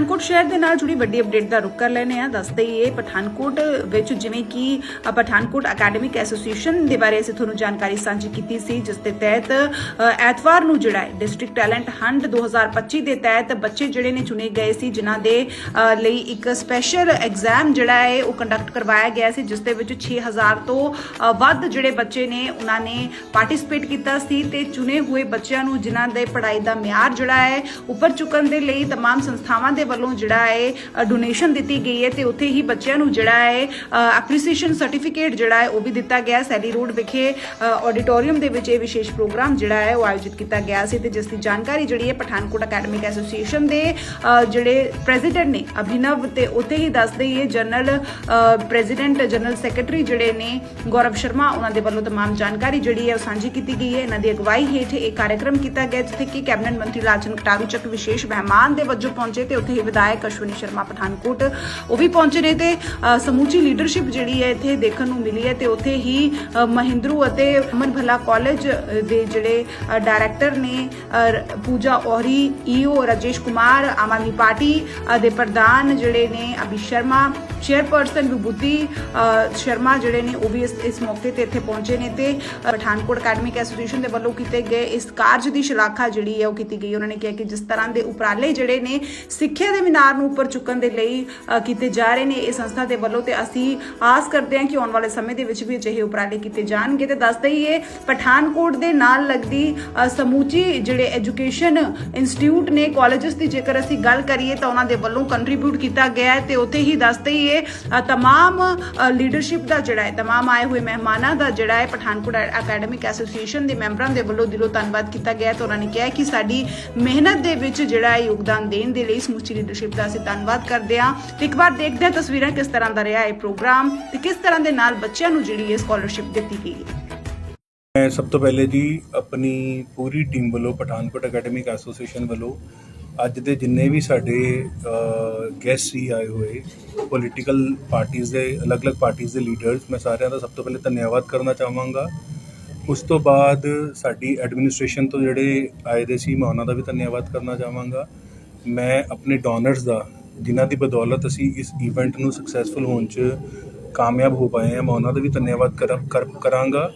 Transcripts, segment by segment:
ਪਠਾਨਕੋਟ ਸ਼ਹਿਰ ਦੇ ਨਾਲ ਜੁੜੀ ਵੱਡੀ ਅਪਡੇਟ ਦਾ ਰੁਕ ਕਰ ਲੈਨੇ ਆ ਦੱਸਦੇ ਹੀ ਇਹ ਪਠਾਨਕੋਟ ਵਿੱਚ ਜਿਵੇਂ ਕਿ ਪਠਾਨਕੋਟ ਅਕੈਡਮਿਕ ਐਸੋਸੀਏਸ਼ਨ ਦੇ ਬਾਰੇ ਅਸੀਂ ਤੁਹਾਨੂੰ ਜਾਣਕਾਰੀ ਸਾਂਝੀ ਕੀਤੀ ਸੀ, ਜਿਸ ਦੇ ਤਹਿਤ ਐਤਵਾਰ ਨੂੰ ਜਿਹੜਾ ਹੈ ਡਿਸਟ੍ਰਿਕਟ ਟੈਲੈਂਟ ਹੰਟ 2025 ਦੇ ਤਹਿਤ ਬੱਚੇ ਜਿਹੜੇ ਨੇ ਚੁਣੇ ਗਏ ਸੀ, ਜਿਨ੍ਹਾਂ ਦੇ ਲਈ ਇੱਕ ਸਪੈਸ਼ਲ ਐਗਜ਼ਾਮ ਜਿਹੜਾ ਹੈ, ਉਹ ਕੰਡਕਟ ਕਰਵਾਇਆ ਗਿਆ ਸੀ, ਜਿਸ ਦੇ ਵਿੱਚ 6000 ਤੋਂ ਵੱਧ ਜਿਹੜੇ ਬੱਚੇ ਨੇ, ਉਹਨਾਂ ਨੇ ਪਾਰਟਿਸਿਪੇਟ ਕੀਤਾ ਸੀ ਤੇ ਚੁਣੇ ਹੋਏ ਬੱਚਿਆਂ ਨੂੰ ਜਿਨ੍ਹਾਂ ਦੇ ਪੜ੍ਹਾਈ ਦਾ ਮਿਆਰ ਜਿਹੜਾ ਹੈ, ਉੱਪਰ ਚੁੱਕਣ ਦੇ ਲਈ ਤਮਾਮ ਸੰਸਥਾਵਾਂ ਦੇ ਵੱਲੋਂ ਜਿਹੜਾ ਹੈ ਡੋਨੇਸ਼ਨ ਦਿੱਤੀ ਗਈ ਹੈ ਤੇ ਉੱਥੇ ਹੀ ਬੱਚਿਆਂ ਨੂੰ ਜਿਹੜਾ ਹੈ ਐਪਰੀਸੀਏਸ਼ਨ ਸਰਟੀਫਿਕੇਟ ਜਿਹੜਾ ਹੈ ਉਹ ਵੀ ਦਿੱਤਾ ਗਿਆ ਸੈਲੀ ਰੋਡ ਵਿਖੇ ਆਡੀਟੋਰੀਅਮ ਦੇ ਵਿੱਚ ਇਹ ਵਿਸ਼ੇਸ਼ ਪ੍ਰੋਗਰਾਮ ਜਿਹੜਾ ਹੈ ਉਹ ਆਯੋਜਿਤ ਕੀਤਾ ਗਿਆ ਸੀ ਤੇ ਜਿਸ ਦੀ ਜਾਣਕਾਰੀ ਜਿਹੜੀ ਹੈ ਪਠਾਨਕੋਟ ਅਕੈਡਮਿਕ ਐਸੋਸੀਏਸ਼ਨ ਦੇ ਅ, ਜਿਹੜੇ ਪ੍ਰੈਜ਼ੀਡੈਂਟ ਨੇ ਅਭਿਨਵ ਤੇ ਉੱਥੇ ਹੀ ਦੱਸਦੇ ਹੀ ਇਹ ਜਨਰਲ ਪ੍ਰੈਜ਼ੀਡੈਂਟ ਜਨਰਲ ਸੈਕਟਰੀ ਜਿਹੜੇ ਨੇ ਗੌਰਵ ਸ਼ਰਮਾ ਉਹਨਾਂ ਦੇ ਵੱਲੋਂ तमाम ਜਾਣਕਾਰੀ ਜਿਹੜੀ ਹੈ ਉਹ ਸਾਂਝੀ ਕੀਤੀ ਗਈ ਹੈ ਇਹਨਾਂ ਦੀ ਅਗਵਾਈ ਹੇਠ ਇਹ ਕਾਰਜਕ੍ਰਮ ਕੀਤਾ ਗਿਆ ਜਿੱਥੇ ਕਿ ਕੈਬਨਿਟ ਮੰਤਰੀ ਲਾਲਚੰਦ ਕਟਾਰੂ ਚੱਕ ਵਿਸ਼ੇਸ਼ ਮਹਿਮਾਨ ਦੇ ਵਜੋਂ ਪਹੁੰਚੇ ਤੇ ਉੱਥੇ ਹੀ ਵਿਧਾਇਕ ਅਸ਼ਵਨੀ ਸ਼ਰਮਾ ਪਠਾਨਕੋਟ ਉਹ ਵੀ ਪਹੁੰਚੇ ਨੇ ਤੇ ਅ, ਸਮੂਚੀ ਲੀਡਰਸ਼ਿਪ ਜਿਹੜੀ ਹੈ ਇੱਥੇ ਦੇਖਣ ਨੂੰ ਮਿਲੀ ਹੈ ਤੇ ਉੱਥੇ ਹੀ ਮਹਿੰਦਰੂ ਅਤੇ ਅਮਨ ਭੱਲਾ ਕਾਲਜ ਦੇ ਜਿਹੜੇ ਡਾਇਰੈਕਟਰ ਨੇ ਅ, ਰ- ਪੂਜਾ ਔਹਰੀ ਈਓ ਰਾਜੇਸ਼ ਕੁਮਾਰ ਆਮ ਆਦਮੀ ਪਾਰਟੀ ਦੇ ਪ੍ਰਧਾਨ ਜਿਹੜੇ ਨੇ ਅਭੀ ਸ਼ਰਮਾ ਚੇਅਰਪਰਸਨ ਵਿਭੂਤੀ ਸ਼ਰਮਾ ਜਿਹੜੇ ਨੇ ਉਹ ਵੀ ਇਸ ਮੌਕੇ ਤੇ ਇੱਥੇ ਪਹੁੰਚੇ ਨੇ ਤੇ ਪਠਾਨਕੋਟ ਅਕੈਡਮਿਕ ਐਸੋਸੀਏਸ਼ਨ ਦੇ ਵੱਲੋਂ ਕੀਤੇ ਗਏ ਇਸ ਕਾਰਜ ਦੀ ਸ਼ਲਾਘਾ ਜਿਹੜੀ ਹੈ ਉਹ ਕੀਤੀ ਗਈ। ਉਹਨਾਂ ਨੇ ਕਿਹਾ ਕਿ ਜਿਸ ਤਰ੍ਹਾਂ ਦੇ ਉਪਰਾਲੇ ਜਿਹੜੇ ਨੇ ਸਿੱਖਿਆ ਦੇ ਮੀਨਾਰ ਨੂੰ ਉੱਪਰ ਚੁੱਕਣ ਦੇ ਲਈ ਕੀਤੇ ਜਾ ਰਹੇ ਨੇ ਇਹ ਸੰਸਥਾ ਦੇ ਵੱਲੋਂ ਤੇ ਅਸੀਂ ਆਸ ਕਰਦੇ ਹਾਂ ਕਿ ਆਉਣ ਵਾਲੇ ਸਮੇਂ ਦੇ ਵਿੱਚ ਵੀ ਅਜਿਹੇ ਉਪਰਾਲੇ ਕੀਤੇ ਜਾਣਗੇ। ਤੇ ਦੱਸ ਹੀ ਪਠਾਨਕੋਟ ਦੇ ਨਾਲ ਲੱਗਦੀ ਅ, ਸਮੂਚੀ ਜਿਹੜੇ ਐਜੂਕੇਸ਼ਨ ਇੰਸਟੀਚਿਊਟ ਨੇ ਕਾਲਜਸ ਦੀ ਜੇਕਰ ਅਸੀਂ ਗੱਲ ਕਰੀਏ ਤਾਂ ਉਹਨਾਂ ਦੇ ਵੱਲੋਂ ਕੰਟਰੀਬਿਊਟ ਕੀਤਾ ਗਿਆ ਹੈ ਤੇ ਉੱਥੇ ਹੀ ਦੱਸ ਹੀ ਇਹ ਤਮਾਮ ਲੀਡਰਸ਼ਿਪ ਦਾ ਜਿਹੜਾ ਹੈ ਤਮਾਮ ਆਏ ਹੋਏ ਮਹਿਮਾਨਾਂ ਦਾ ਜਿਹੜਾ ਹੈ ਪਠਾਨਕੋਟ ਅਕੈਡਮਿਕ ਐਸੋਸੀਏਸ਼ਨ ਦੇ ਮੈਂਬਰਾਂ ਦੇ ਵੱਲੋਂ ਦਿਲੋਂ ਧੰਨਵਾਦ ਕੀਤਾ ਗਿਆ ਤੇ ਉਹਨਾਂ ਨੇ ਕਿਹਾ ਕਿ ਸਾਡੀ ਮਿਹਨਤ ਦੇ ਵਿੱਚ ਜਿਹੜਾ ਹੈ ਯੋਗਦਾਨ ਦੇਣ ਦੇ ਲਈ ਸਮੁੱਚੀ ਲੀਡਰਸ਼ਿਪ ਦਾ ਅਸੀਂ ਧੰਨਵਾਦ ਕਰਦੇ ਹਾਂ। ਤੇ ਇੱਕ ਵਾਰ ਦੇਖਦੇ ਹਾਂ ਤਸਵੀਰਾਂ ਕਿਸ ਤਰ੍ਹਾਂ ਦਾ ਰਿਹਾ ਇਹ ਪ੍ਰੋਗਰਾਮ ਤੇ ਕਿਸ ਤਰ੍ਹਾਂ ਦੇ ਨਾਲ ਬੱਚਿਆਂ ਨੂੰ ਜਿਹੜੀ ਇਹ ਸਕਾਲਰਸ਼ਿਪ ਦਿੱਤੀ ਗਈ ਮੈਂ ਸਭ ਤੋਂ ਪਹਿਲੇ ਜੀ ਆਪਣੀ ਪੂਰੀ ਟੀਮ ਵੱਲੋਂ, ਪਠਾਨਕੋਟ ਅਕੈਡਮਿਕ ਐਸੋਸੀਏਸ਼ਨ ਵੱਲੋਂ ਅੱਜ ਦੇ ਜਿੰਨੇ ਵੀ ਸਾਡੇ ਗੈਸਟ ਸੀ ਆਏ ਹੋਏ ਪੋਲੀਟੀਕਲ ਪਾਰਟੀਆਂ ਦੇ, ਅਲੱਗ-ਅਲੱਗ ਪਾਰਟੀਆਂ ਦੇ ਲੀਡਰਸ ਮੈਂ ਸਾਰਿਆਂ ਦਾ ਸਭ ਤੋਂ ਪਹਿਲੇ ਧੰਨਵਾਦ ਕਰਨਾ ਚਾਹਾਂਗਾ। ਉਸ ਤੋਂ ਬਾਅਦ ਸਾਡੀ ਐਡਮਿਨਿਸਟ੍ਰੇਸ਼ਨ ਤੋਂ ਜਿਹੜੇ ਆਏ ਦੇ ਸੀ, ਮੈਂ ਉਹਨਾਂ ਦਾ ਵੀ ਧੰਨਵਾਦ ਕਰਨਾ ਚਾਹਾਂਗਾ। ਮੈਂ ਆਪਣੇ ਡੋਨਰਸ ਦਾ, ਜਿਨ੍ਹਾਂ ਦੀ ਬਦੌਲਤ ਅਸੀਂ ਇਸ ਇਵੈਂਟ ਨੂੰ ਸਕਸੈਸਫੁਲ ਹੋਣ 'ਚ ਕਾਮਯਾਬ ਹੋ ਪਾਏ ਹਾਂ, ਮੈਂ ਉਹਨਾਂ ਦਾ ਵੀ ਧੰਨਵਾਦ ਕਰ- ਕਰਾਂਗਾ।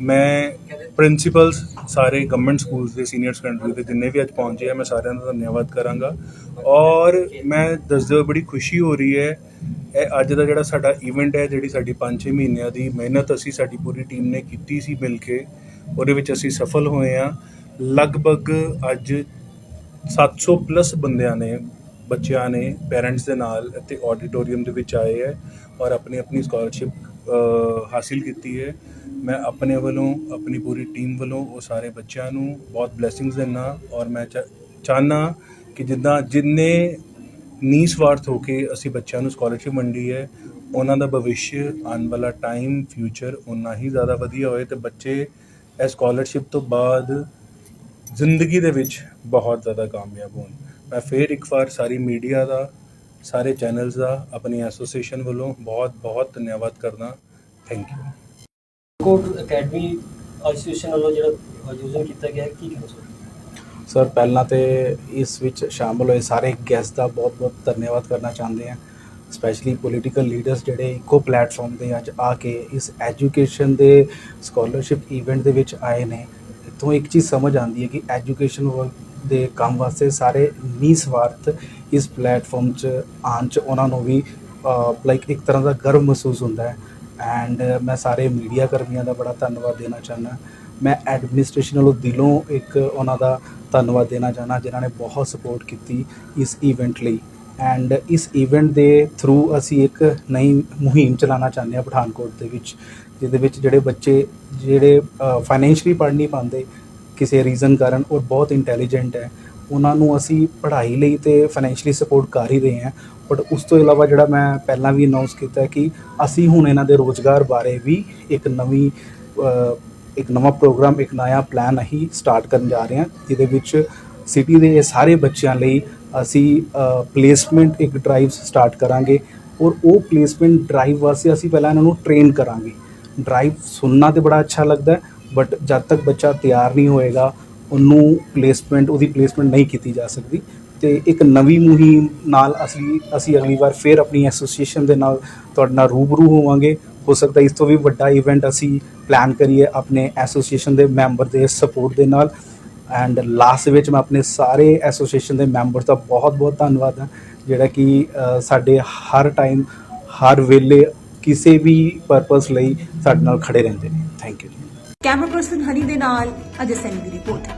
ਮੈਂ ਪ੍ਰਿੰਸੀਪਲਸ ਸਾਰੇ ਗਵਰਨਮੈਂਟ ਸਕੂਲਸ ਦੇ ਸੀਨੀਅਰ ਸੈਕੰਡਰੀ ਦੇ ਜਿੰਨੇ ਵੀ ਅੱਜ ਪਹੁੰਚੇ ਆ, ਮੈਂ ਸਾਰਿਆਂ ਦਾ ਧੰਨਵਾਦ ਕਰਾਂਗਾ। ਔਰ ਮੈਂ ਦੱਸਦੇ ਹੋਏ ਬੜੀ ਖੁਸ਼ੀ ਹੋ ਰਹੀ ਹੈ, ਇਹ ਅੱਜ ਦਾ ਜਿਹੜਾ ਸਾਡਾ ਇਵੈਂਟ ਹੈ, ਜਿਹੜੀ ਸਾਡੀ 5-6 ਮਹੀਨਿਆਂ ਦੀ ਮਿਹਨਤ ਅਸੀਂ, ਸਾਡੀ ਪੂਰੀ ਟੀਮ ਨੇ ਕੀਤੀ ਸੀ ਮਿਲ ਕੇ, ਉਹਦੇ ਵਿੱਚ ਅਸੀਂ ਸਫਲ ਹੋਏ ਆ ਲਗਭਗ ਅੱਜ 700 ਪਲੱਸ ਬੰਦਿਆਂ ਨੇ, ਬੱਚਿਆਂ ਨੇ ਪੇਰੈਂਟਸ ਦੇ ਨਾਲ ਇੱਥੇ ਆਡੀਟੋਰੀਅਮ ਦੇ ਵਿੱਚ ਆਏ ਹੈ ਔਰ ਆਪਣੀ ਆਪਣੀ ਸਕਾਲਰਸ਼ਿਪ ਹਾਸਿਲ ਕੀਤੀ ਹੈ। ਮੈਂ ਆਪਣੇ ਵੱਲੋਂ, ਆਪਣੀ ਪੂਰੀ ਟੀਮ ਵੱਲੋਂ ਉਹ ਸਾਰੇ ਬੱਚਿਆਂ ਨੂੰ ਬਹੁਤ ਬਲੇਸਿੰਗਸ ਦਿੰਦਾ ਔਰ ਮੈਂ ਚਾ- ਚਾਹੁੰਦਾ ਕਿ ਜਿੱਦਾਂ ਜਿੰਨੇ ਨਿਸਵਾਰਥ ਹੋ ਕੇ ਅਸੀਂ ਬੱਚਿਆਂ ਨੂੰ ਸਕਾਲਰਸ਼ਿਪ ਵੰਡੀ ਹੈ, ਉਹਨਾਂ ਦਾ ਭਵਿੱਖ ਆਉਣ ਵਾਲਾ ਟਾਈਮ ਫਿਊਚਰ ਉਨਾ ਹੀ ਜ਼ਿਆਦਾ ਵਧੀਆ ਹੋਏ ਤੇ ਬੱਚੇ ਇਹ ਸਕਾਲਰਸ਼ਿਪ ਤੋਂ ਬਾਅਦ ਜ਼ਿੰਦਗੀ ਦੇ ਵਿੱਚ ਬਹੁਤ ਜ਼ਿਆਦਾ ਕਾਮਯਾਬ ਹੋਣ। ਮੈਂ ਫੇਰ ਇੱਕ ਵਾਰ ਸਾਰੀ ਮੀਡੀਆ ਦਾ ਸਾਰੇ ਚੈਨਲਸ ਦਾ ਆਪਣੀ ਐਸੋਸੀਏਸ਼ਨ ਵੱਲੋਂ ਬਹੁਤ ਬਹੁਤ ਧੰਨਵਾਦ ਕਰਦਾ। ਥੈਂਕ ਯੂ ਕੋਟ ਅਕੈਡਮੀ ਐਸੋਸੀਏਸ਼ਨ ਵੱਲੋਂ ਜਿਹੜਾ ਆਯੋਜਨ ਕੀਤਾ ਗਿਆ ਹੈ, ਕੀ ਕਹਿਣਾ ਚਾਹੁੰਦੇ ਸਰ ਪਹਿਲਾਂ ਤੇ ਇਸ ਵਿੱਚ ਸ਼ਾਮਲ ਹੋਏ ਸਾਰੇ ਗੈਸਟ ਦਾ ਬਹੁਤ-ਬਹੁਤ ਧੰਨਵਾਦ ਕਰਨਾ ਚਾਹੁੰਦੇ ਹਾਂ। ਸਪੈਸ਼ਲੀ ਪੋਲੀਟੀਕਲ ਲੀਡਰਸ ਜਿਹੜੇ ਇੱਕੋ ਪਲੇਟਫਾਰਮ ਤੇ ਅੱਜ ਆ ਕੇ ਇਸ ਐਜੂਕੇਸ਼ਨ ਦੇ ਸਕਾਲਰਸ਼ਿਪ ਇਵੈਂਟ ਦੇ ਵਿੱਚ ਆਏ ਨੇ। ਇੱਥੋਂ ਇੱਕ ਚੀਜ਼ ਸਮਝ ਆਉਂਦੀ ਹੈ ਕਿ ਐਜੂਕੇਸ਼ਨ ਵਰਕ ਦੇ ਕੰਮ ਵਾਸਤੇ ਸਾਰੇ ਨਿਸਵਾਰਥ ਇਸ ਪਲੇਟਫਾਰਮ 'ਚ ਆਉਣ 'ਚ ਉਹਨਾਂ ਨੂੰ ਵੀ ਲਾਈਕ ਇੱਕ ਤਰ੍ਹਾਂ ਦਾ ਗਰਵ ਮਹਿਸੂਸ ਹੁੰਦਾ ਹੈ। ਐਂਡ ਮੈਂ ਸਾਰੇ ਮੀਡੀਆ ਕਰਮੀਆਂ ਦਾ ਬੜਾ ਧੰਨਵਾਦ ਦੇਣਾ ਚਾਹੁੰਦਾ। ਮੈਂ ਐਡਮਿਨਿਸਟ੍ਰੇਸ਼ਨ ਵੱਲੋਂ ਦਿਲੋਂ ਇੱਕ ਉਹਨਾਂ ਦਾ ਧੰਨਵਾਦ ਦੇਣਾ ਚਾਹੁੰਦਾ, ਜਿਨ੍ਹਾਂ ਨੇ ਬਹੁਤ ਸਪੋਰਟ ਕੀਤੀ ਇਸ ਇਵੈਂਟ ਲਈ। ਐਂਡ ਇਸ ਇਵੈਂਟ ਦੇ ਥਰੂ ਅਸੀਂ ਇੱਕ ਨਈ ਮੁਹਿੰਮ ਚਲਾਉਣਾ ਚਾਹੁੰਦੇ ਹਾਂ ਪਠਾਨਕੋਟ ਦੇ ਵਿੱਚ, ਜਿਹਦੇ ਵਿੱਚ ਜਿਹੜੇ ਬੱਚੇ, ਜਿਹੜੇ ਫਾਈਨੈਂਸ਼ਲੀ ਪੜ੍ਹ ਨਹੀਂ ਪਾਉਂਦੇ ਕਿਸੇ ਰੀਜ਼ਨ ਕਾਰਨ, ਉਹ ਬਹੁਤ ਇੰਟੈਲੀਜੈਂਟ ਹੈ। ਉਹਨਾਂ ਨੂੰ ਅਸੀਂ ਪੜ੍ਹਾਈ ਲਈ ਤੇ ਫਾਈਨੈਂਸ਼ਲੀ ਸਪੋਰਟ ਕਰ ਹੀ ਰਹੇ ਹਾਂ। ਬਟ ਉਸ ਤੋਂ ਇਲਾਵਾ ਜਿਹੜਾ ਮੈਂ ਪਹਿਲਾਂ ਵੀ ਅਨਾਉਂਸ ਕੀਤਾ ਕਿ ਅਸੀਂ ਹੁਣ ਇਹਨਾਂ ਦੇ ਰੋਜ਼ਗਾਰ ਬਾਰੇ ਵੀ ਇੱਕ ਨਵੀਂ ਇੱਕ ਨਵਾਂ ਪ੍ਰੋਗਰਾਮ ਇੱਕ ਨਵਾਂ ਪਲਾਨ ਅਸੀਂ ਸਟਾਰਟ ਕਰਨ ਜਾ ਰਹੇ ਹਾਂ, ਜਿਹਦੇ ਵਿੱਚ ਸਿਟੀ ਦੇ ਸਾਰੇ ਬੱਚਿਆਂ ਲਈ ਅਸੀਂ ਪਲੇਸਮੈਂਟ ਇੱਕ ਡਰਾਈਵ ਸਟਾਰਟ ਕਰਾਂਗੇ ਔਰ ਉਹ ਪਲੇਸਮੈਂਟ ਡਰਾਈਵ ਵਾਸਤੇ ਅਸੀਂ ਪਹਿਲਾਂ ਇਹਨਾਂ ਨੂੰ ਟ੍ਰੇਨ ਕਰਾਂਗੇ। ਡਰਾਈਵ ਸੁਣਨਾ ਤੇ ਬੜਾ ਅੱਛਾ ਲੱਗਦਾ ਬਟ ਜਦ ਤੱਕ ਬੱਚਾ ਤਿਆਰ ਨਹੀਂ ਹੋਏਗਾ, ਉਹਨੂੰ ਪਲੇਸਮੈਂਟ ਉਹਦੀ ਪਲੇਸਮੈਂਟ ਨਹੀਂ ਕੀਤੀ ਜਾ ਸਕਦੀ। ਤੇ ਇੱਕ ਨਵੀਂ ਮੁਹਿੰਮ ਨਾਲ ਅਸੀਂ ਅਸੀਂ ਅਗਲੀ ਵਾਰ ਫਿਰ ਆਪਣੀ ਐਸੋਸੀਏਸ਼ਨ ਦੇ ਨਾਲ ਤੁਹਾਡੇ ਨਾਲ ਰੂਬਰੂ ਹੋਵਾਂਗੇ। ਹੋ ਸਕਦਾ ਇਸ ਤੋਂ ਵੀ ਵੱਡਾ ਇਵੈਂਟ ਅਸੀਂ ਪਲਾਨ ਕਰੀਏ ਆਪਣੇ ਐਸੋਸੀਏਸ਼ਨ ਦੇ ਮੈਂਬਰ ਦੇ ਸਪੋਰਟ ਦੇ ਨਾਲ। ਐਂਡ ਲਾਸਟ ਵਿੱਚ ਮੈਂ ਆਪਣੇ ਸਾਰੇ ਐਸੋਸੀਏਸ਼ਨ ਦੇ ਮੈਂਬਰਸ ਦਾ ਬਹੁਤ ਬਹੁਤ ਧੰਨਵਾਦ ਹਾਂ। ਜਿਹੜਾ ਕਿ ਸਾਡੇ ਹਰ ਟਾਈਮ ਹਰ ਵੇਲੇ ਕਿਸੇ ਵੀ ਪਰਪਸ ਲਈ ਸਾਡੇ ਨਾਲ ਖੜੇ ਰਹਿੰਦੇ ਨੇ। Thank you camera person Honey ਦੇ ਨਾਲ ਅਜੇ ਸੈਨੀ ਦੀ ਰਿਪੋਰਟ